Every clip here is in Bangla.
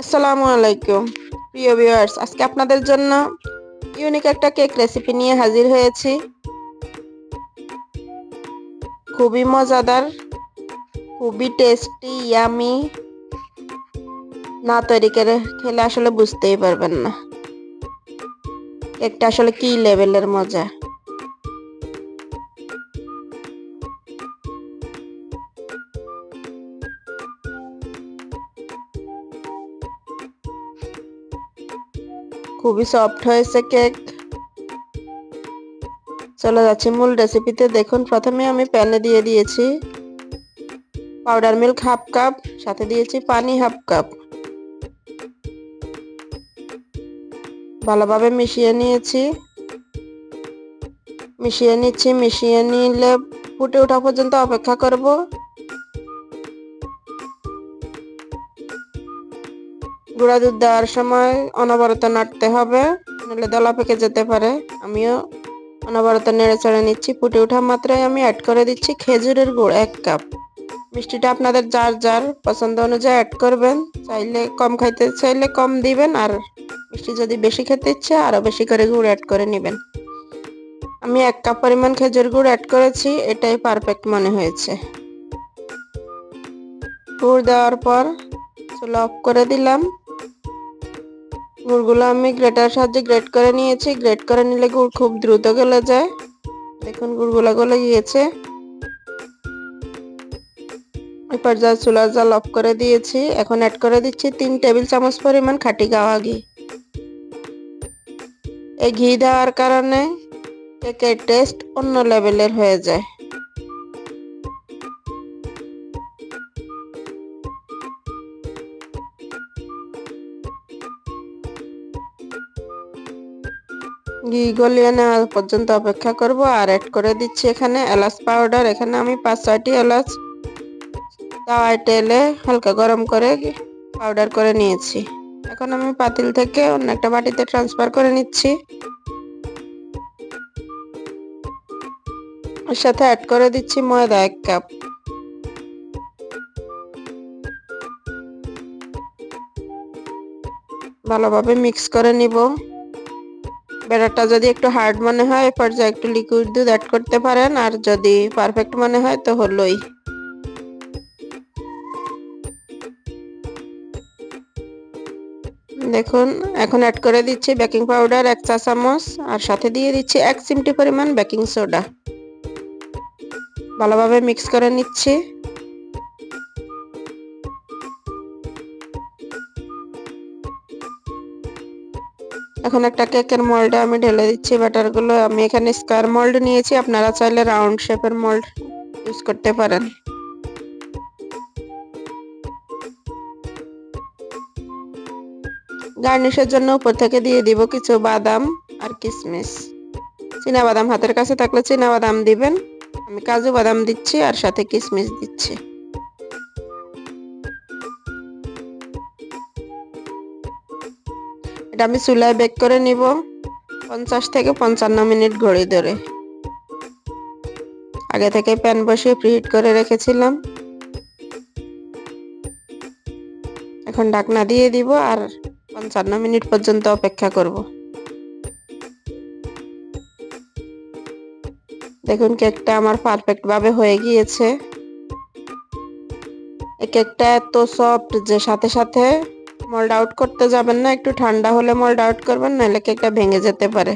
আসসালামু আলাইকুম। প্রিয় ভিউয়ার্স আজকে আপনাদের জন্য ইউনিক একটা কেক রেসিপি নিয়ে হাজির হয়েছি। খুবই মজাদার, খুবই টেস্টি ইয়ামি না তৈরি করে খেলে আসলে বুঝতেই পারবেন না। কেকটা আসলে কি লেভেলের মজা? খুবই সফট হয়েছে কেক চলে যাচ্ছি মূল রেসিপিতে দেখুন, প্রথমে আমি প্যানে দিয়ে দিয়েছি পাউডার মিল্ক হাফ কাপ সাথে দিয়েছি পানি হাফ কাপ ভালোভাবে মিশিয়ে নিয়েছি। মিশিয়ে নিচ্ছি, মিশিয়ে নিলে ফুটে ওঠা পর্যন্ত অপেক্ষা করব। গুঁড়া দুধ দেওয়ার সময় অনবরত নাড়তে হবে, নাহলে দলা পেকে যেতে পারে। আমিও অনবরত নেড়ে চেড়ে নিচ্ছি, ফুটে ওঠা মাত্রায় আমি অ্যাড করে দিচ্ছি খেজুরের গুড়, এক কাপ মিষ্টিটা আপনাদের যার যার পছন্দ অনুযায়ী অ্যাড করবেন, চাইলে কম খাইতে, চাইলে কম দিবেন, আর মিষ্টি যদি বেশি খেতে ইচ্ছে আরও বেশি করে গুড় অ্যাড করে নেবেন। আমি এক কাপ পরিমাণ খেজুর গুড় অ্যাড করেছি, এটাই পারফেক্ট মনে হয়েছে। গুড় দেওয়ার পর চুলা অফ করে দিলাম। গুড়গুলো আমি গ্রেটার সাহায্যে গ্রেট করে নিয়েছি। গ্রেট করে নিলে গুড় খুব দ্রুত গলে যায়। দেখুন গুড়গুলো গলে গিয়েছে। এই পর্যায়ে চুলার জাল অফ করে দিয়েছি। এখন অ্যাড করে দিচ্ছি তিন টেবিল চামচ পরিমাণ খাটি গাওয়া ঘি এই ঘি দেওয়ার কারণে কেকের টেস্ট অন্য লেভেলের হয়ে যায়। ঘি গলিয়ে নেওয়া পর্যন্ত অপেক্ষা করব। আর অ্যাড করে দিচ্ছি এখানে এলাচ পাউডার এখানে আমি পাঁচ, ছয়টি এলাচ তাওয়ায় তেলে হালকা গরম করে পাউডার করে নিয়েছি। এখন আমি পাতিল থেকে অন্য একটা বাটিতে ট্রান্সফার করে নিচ্ছি। এর সাথে অ্যাড করে দিচ্ছি ময়দা এক কাপ ভালোভাবে মিক্স করে নিব। ব্যাটারটা যদি একটু হার্ড মনে হয়, এ পর্যায়ে একটু লিকুইড দুধ অ্যাড করতে পারেন, আর যদি পারফেক্ট মনে হয়, তো হলোই। দেখুন, এখন অ্যাড করে দিচ্ছি বেকিং পাউডার এক চা চামচ, আর সাথে দিয়ে দিচ্ছি এক চিমটি পরিমাণ বেকিং সোডা ভালোভাবে মিক্স করে নিচ্ছি। এখন একটা কেকের মোল্ডে আমি ঢেলে দিচ্ছি ব্যাটারগুলো আমি এখানে স্কোয়ার মোল্ড নিয়েছি, আপনারা চাইলে রাউন্ড শেপের মোল্ড ইউজ করতে পারেন। গার্নিশের জন্য উপর থেকে দিয়ে দিব কিছু বাদাম আর কিশমিশ চীনা বাদাম হাতের কাছে থাকলে চীনা বাদাম দিবেন। আমি কাজু বাদাম দিচ্ছি আর সাথে কিশমিশ দিচ্ছি। এটা আমি চুলায় বেক করে নিব। পঞ্চাশ থেকে পঞ্চান্ন মিনিট ঘড়ি ধরে। আগে থেকে প্যান বসিয়ে প্রিহিট করে রেখেছিলাম। এখন ঢাকনা দিয়ে দিব আর পঞ্চান্ন মিনিট পর্যন্ত অপেক্ষা করব। দেখুন কেকটা আমার পারফেক্ট ভাবে হয়ে গিয়েছে। এই কেকটা এত সফট যে সাথে সাথে মল্ড আউট করতে যাবেন না, একটু ঠান্ডা হলে মল্ড আউট করবেন, নাহলে কেকটা ভেঙে যেতে পারে।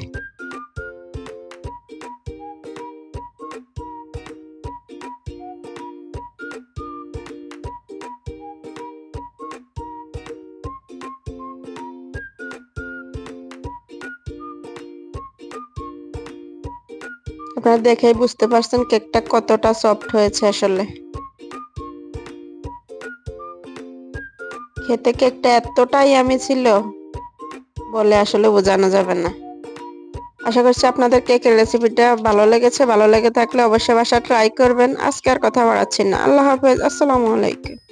আপনারা দেখেই বুঝতে পারছেন কেকটা কতটা সফট হয়েছে আসলে। খেতে কেকটা এতটাই আমি ছিল বলে আসলে বোঝানো যাবে না। আশা করছি আপনাদের কেকের রেসিপিটা ভালো লেগেছে। ভালো লেগে থাকলে অবশ্যই বাসা ট্রাই করবেন। আজকে আর কথা বাড়াচ্ছি না। আল্লাহ হাফেজ। আসসালামু আলাইকুম।